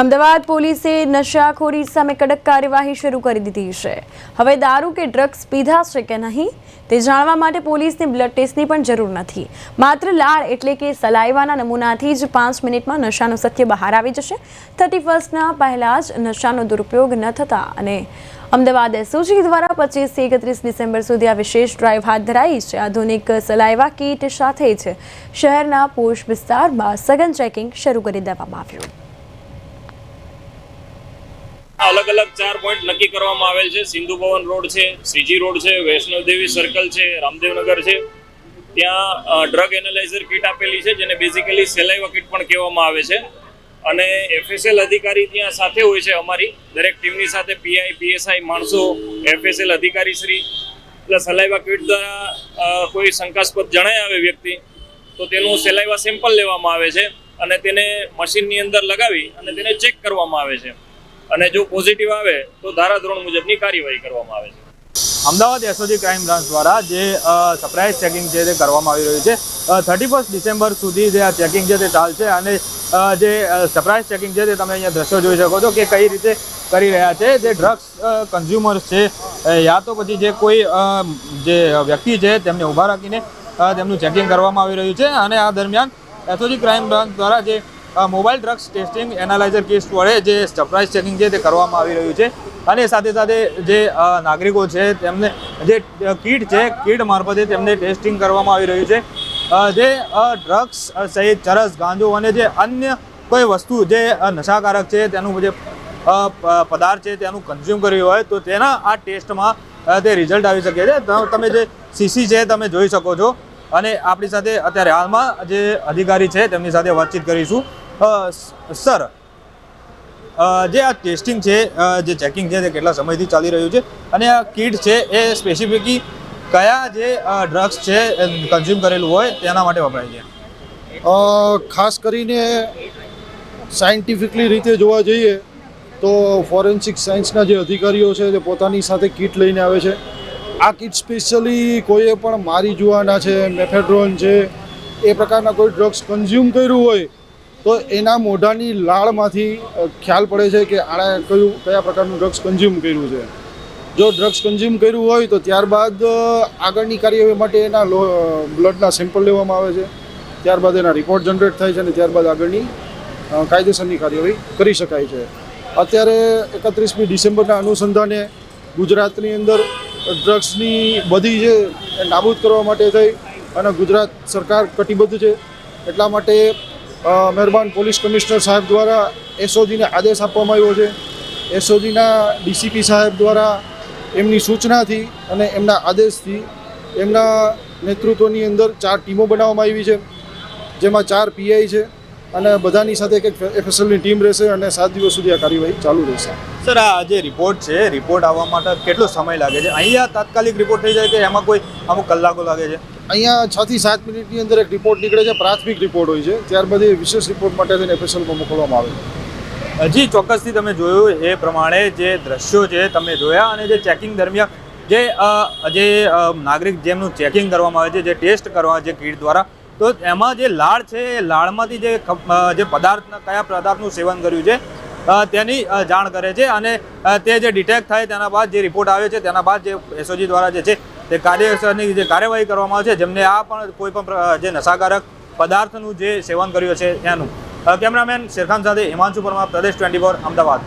અમદાવાદ પોલીસે નશાખોરી સામે કડક કાર્યવાહી શરૂ કરી દીધી છે. હવે દારૂ કે ડ્રગ્સ પીધા છે કે નહીં, તે જાણવા માટે પોલીસને બ્લડ ટેસ્ટની પણ જરૂર નથી. માત્ર લાળ એટલે કે સલાઈવાના નમૂનાથી જ પાંચ મિનિટમાં નશાનું સત્ય બહાર આવી જશે. થર્ટી ફર્સ્ટના પહેલાં જ નશાનો દુરુપયોગ ન થતા અને અમદાવાદ એસઓજી દ્વારા પચીસથી એકત્રીસ ડિસેમ્બર સુધી આ વિશેષ ડ્રાઈવ હાથ ધરાઈ છે. આધુનિક સલાઈવા કીટ સાથે જ શહેરના પોષ વિસ્તારમાં સઘન ચેકિંગ શરૂ કરી દેવામાં આવ્યું. અલગ અલગ ચાર પોઈન્ટ નક્કી કરવામાં આવેલ છે. સિંધુ ભવન રોડ છે સીજી રોડ છે વૈષ્ણવદેવી સર્કલ છે રામદેવનગર છે. ત્યાં ડ્રગ એનાલાઇઝર કિટ આપેલી છે, જેને બેઝિકલી સેલાઈવા કિટ પણ કહેવામાં આવે છે. અને એફએસએલ અધિકારી ત્યાં સાથે હોય છે અમારી. દરેક ટીમની સાથે પીઆઈ પીએસઆઈ માણસો એફએસએલ અધિકારી શ્રી પ્લસ સલાઈવા કિટ દ્વારા કોઈ શંકાસ્પદ જણાય આવે વ્યક્તિ, તો તેનું સેલાઈવા સેમ્પલ લેવામાં આવે છે અને તેને મશીનની અંદર લગાવી અને તેને ચેક કરવામાં આવે છે. અને જો પોઝિટિવ આવે, તો ધારાધોરણ મુજબની કાર્યવાહી કરવામાં આવે છે. અમદાવાદ એસઓજી ક્રાઇમ બ્રાન્ચ દ્વારા જે સરપ્રાઇઝ ચેકિંગ છે તે કરવામાં આવી રહ્યું છે થર્ટી ફર્સ્ટ ડિસેમ્બર સુધી જે આ ચેકિંગ છે તે ચાલશે અને જે સરપ્રાઇઝ ચેકિંગ છે તે તમે અહીંયા દ્રશ્યો જોઈ શકો છો કે કઈ રીતે કરી રહ્યા છે, જે ડ્રગ્સ કન્ઝ્યુમર્સ છે યા તો પછી જે કોઈ જે વ્યક્તિ છે તેમને ઊભા રાખીને તેમનું ચેકિંગ કરવામાં આવી રહ્યું છે અને આ દરમિયાન એસઓજી ક્રાઇમ બ્રાન્ચ દ્વારા જે mobile drugs testing analyser case વડે જે સરપ્રાઇઝ ચેકિંગ છે તે કરવામાં આવી રહ્યું છે. અને સાથે સાથે જે નાગરિકો છે તેમને જે કીટ છે, કીટ મારફતે તેમને ટેસ્ટિંગ કરવામાં આવી રહ્યું છે. જે ડ્રગ્સ સહિત ચરસ, ગાંજો અને જે અન્ય કોઈ વસ્તુ જે નશાકારક છે તેનું જે પદાર્થ છે તેનું કન્ઝ્યુમ કર્યું હોય તો તેના આ ટેસ્ટમાં તે રિઝલ્ટ આવી શકે છે. તમે જે સીસી છે તમે જોઈ શકો છો. અને આપણી સાથે અત્યારે હાલમાં જે અધિકારી છે તેમની સાથે વાતચીત કરીશું. સર જે આ ટેસ્ટિંગ છે જે ચેકિંગ છે, તે કેટલા સમયથી ચાલી રહ્યું છે? અને આ કીટ છે, એ સ્પેસિફિકલી કયા જે ડ્રગ્સ છે કન્ઝ્યુમ કરેલું હોય, તેના માટે વપરાય છે? ખાસ કરીને સાયન્ટિફિકલી રીતે જોવા જઈએ, તો ફોરેન્સિક સાયન્સના જે અધિકારીઓ છે, તે પોતાની સાથે કીટ લઈને આવે છે. આ કીટ સ્પેશિયલી કોઈએ પણ મારી જુવાના છે મેફેડ્રોન છે, એ પ્રકારના કોઈ ડ્રગ્સ કન્ઝ્યુમ કર્યું હોય તો એના મોઢાની લાળમાંથી ખ્યાલ પડે છે કે આણે કયું, કયા પ્રકારનું ડ્રગ્સ કન્ઝ્યુમ કર્યું છે. જો ડ્રગ્સ કન્ઝ્યુમ કર્યું હોય તો ત્યારબાદ આગળની કાર્યવાહી માટે એના બ્લડના સેમ્પલ લેવામાં આવે છે. ત્યારબાદ એના રિપોર્ટ જનરેટ થાય છે અને ત્યારબાદ આગળની કાયદેસરની કાર્યવાહી કરી શકાય છે. અત્યારે એકત્રીસમી ડિસેમ્બરના અનુસંધાને ગુજરાતની અંદર ડ્રગ્સની બધી એ નાબૂદ કરવા માટે થઈ અને ગુજરાત સરકાર કટિબદ્ધ છે. એટલા માટે મહેરબાન પોલીસ કમિશનર સાહેબ દ્વારા એસઓજીને આદેશ આપવામાં આવ્યો છે. એસઓજીના ડીસીપી સાહેબ દ્વારા એમની સૂચનાથી અને એમના આદેશથી એમના નેતૃત્વની અંદર ચાર ટીમો બનાવવામાં આવી છે. જેમાં ચાર પીઆઈ છે અને બધાની સાથે એક એફએસએલની ટીમ રહેશે અને સાત દિવસ સુધી આ કાર્યવાહી ચાલુ રહેશે. સર, આ જે રિપોર્ટ છે, રિપોર્ટ આવવા માટે કેટલો સમય લાગે છે? અહીંયા તાત્કાલિક રિપોર્ટ થઈ જાય કે એમાં કોઈ અમુક કલાકો લાગે છે? અહીંયા છ થી સાત મિનિટની અંદર એક રિપોર્ટ નીકળે છે, પ્રાથમિક રિપોર્ટ હોય છે. ત્યારબાદ એ વિશેષ રિપોર્ટ માટે તેને એફએસએલમાં મોકલવામાં આવે છે. હજી ચોક્કસથી તમે જોયું એ પ્રમાણે જે દ્રશ્યો છે, તમે જોયા અને જે ચેકિંગ દરમિયાન જે જે નાગરિક જેમનું ચેકિંગ કરવામાં આવે છે, જે ટેસ્ટ કરવા જે કીટ દ્વારા, તો એમાં જે લાળ છે, એ લાળમાંથી જે જે પદાર્થ, કયા પદાર્થનું સેવન કર્યું છે તેની જાણ કરે છે અને તે જે ડિટેક્ટ થાય તેના બાદ જે રિપોર્ટ આવે છે, તેના બાદ જે એસઓજી દ્વારા જે છે તે કાયદેસરની જે કાર્યવાહી કરવામાં આવે છે જેમને આ પણ કોઈ પણ જે નશાકારક પદાર્થનું જે સેવન કર્યું છે અ, કેમેરામેન શેરખાન સાથે હિમાંશુ પરમાર પ્રદેશ ટ્વેન્ટી ફોર અમદાવાદ.